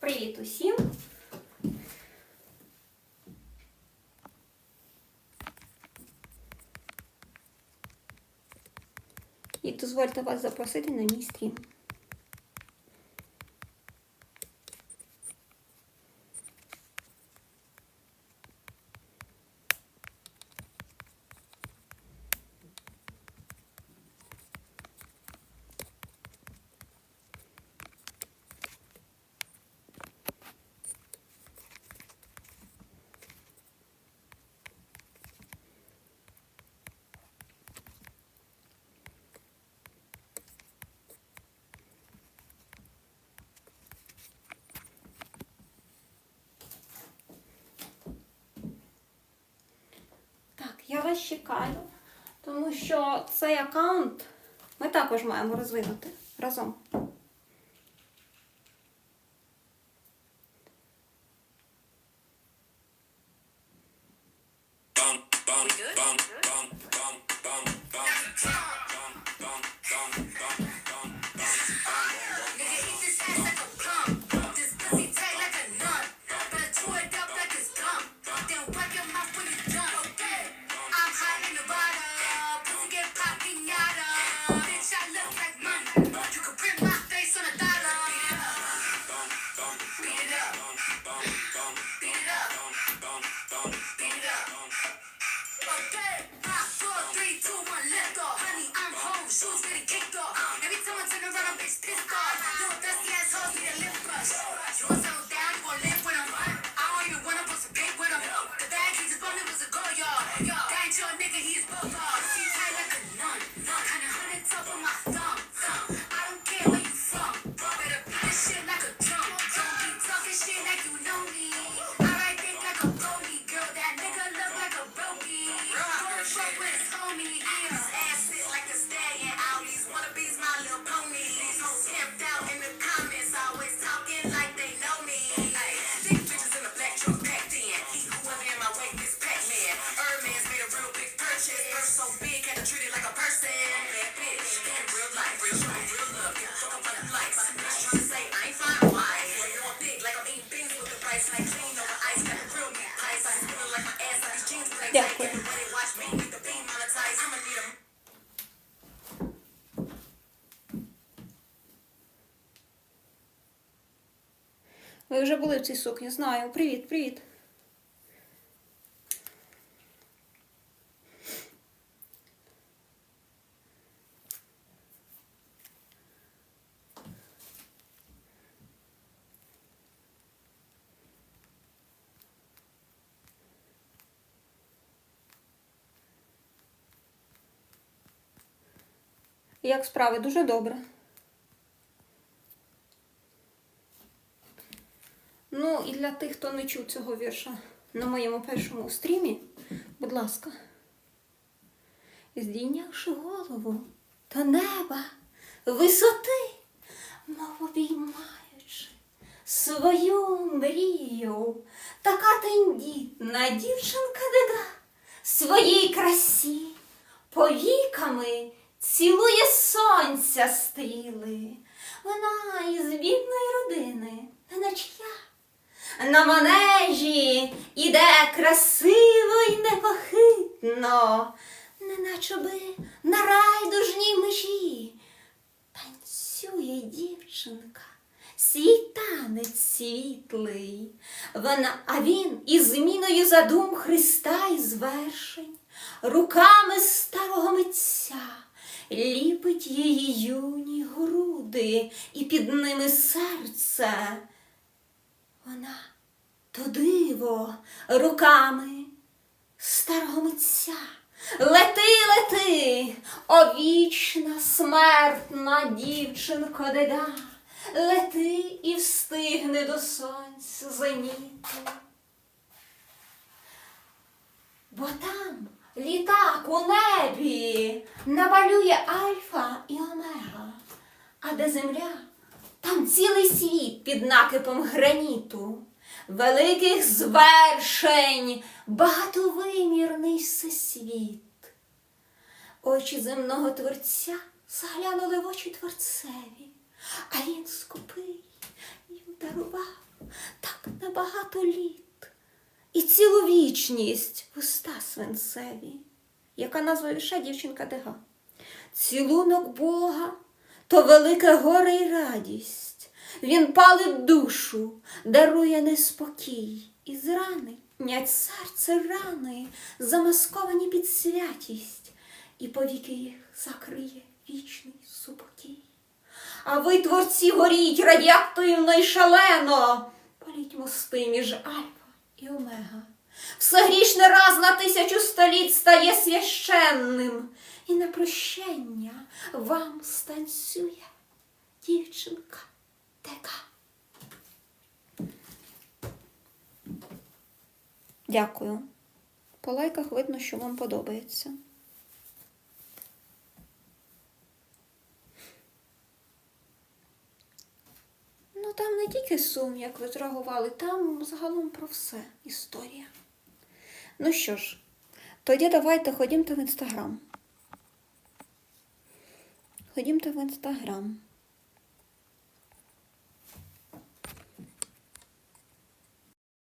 Привіт усім! І дозвольте вас запросити на мій стрім. Так, я вас чекаю, тому що цей аккаунт ми також маємо розвинути разом. gone. A Ви вже були в цій сукні, знаю. Привіт, привіт. Як справи? Дуже добре. Ну, і для тих, хто не чув цього вірша на моєму першому стрімі, будь ласка, здійнявши голову до неба висоти, мов обіймаючи свою мрію, така тендітна дівчинка деда своїй красі повіками цілує сонця стріли. Вона із бідної родини, неначе я. На манежі іде красиво й непохитно, неначе би на райдужній межі. Танцює дівчинка, свій танець світлий. Вона, а він із зміною задум Христа і звершень, руками старого митця ліпить її юні груди, і під ними серце. Вона то диво руками старого митця. Лети, лети, о вічна смертна дівчинко деда. Лети і встигни до сонця зеніту. Бо там літак у небі. Набалює Альфа і Омега, а де земля, там цілий світ під накипом граніту, великих звершень, багатовимірний всесвіт. Очі земного творця заглянули в очі творцеві, а він скупий їм дарував політ і цілу вічність уста свинцеві. Яка назва віша дівчинка дега? Цілунок Бога то велике горе й радість. Він палить душу, дарує неспокій, і з рани нять серце рани, замасковані під святість, і повіки їх закриє вічний супокій. А ви, творці, горіть радіоактивно й шалено, паліть мости між Альфа і Омега. Все грішне раз на тисячу століть стає священним, і на прощення вам станцює дівчинка така. Дякую. По лайках видно, що вам подобається. Там не тільки сум, як ви зреагували, там загалом про все історія. Ну що ж, тоді давайте ходімте в інстаграм. Ходімте в інстаграм.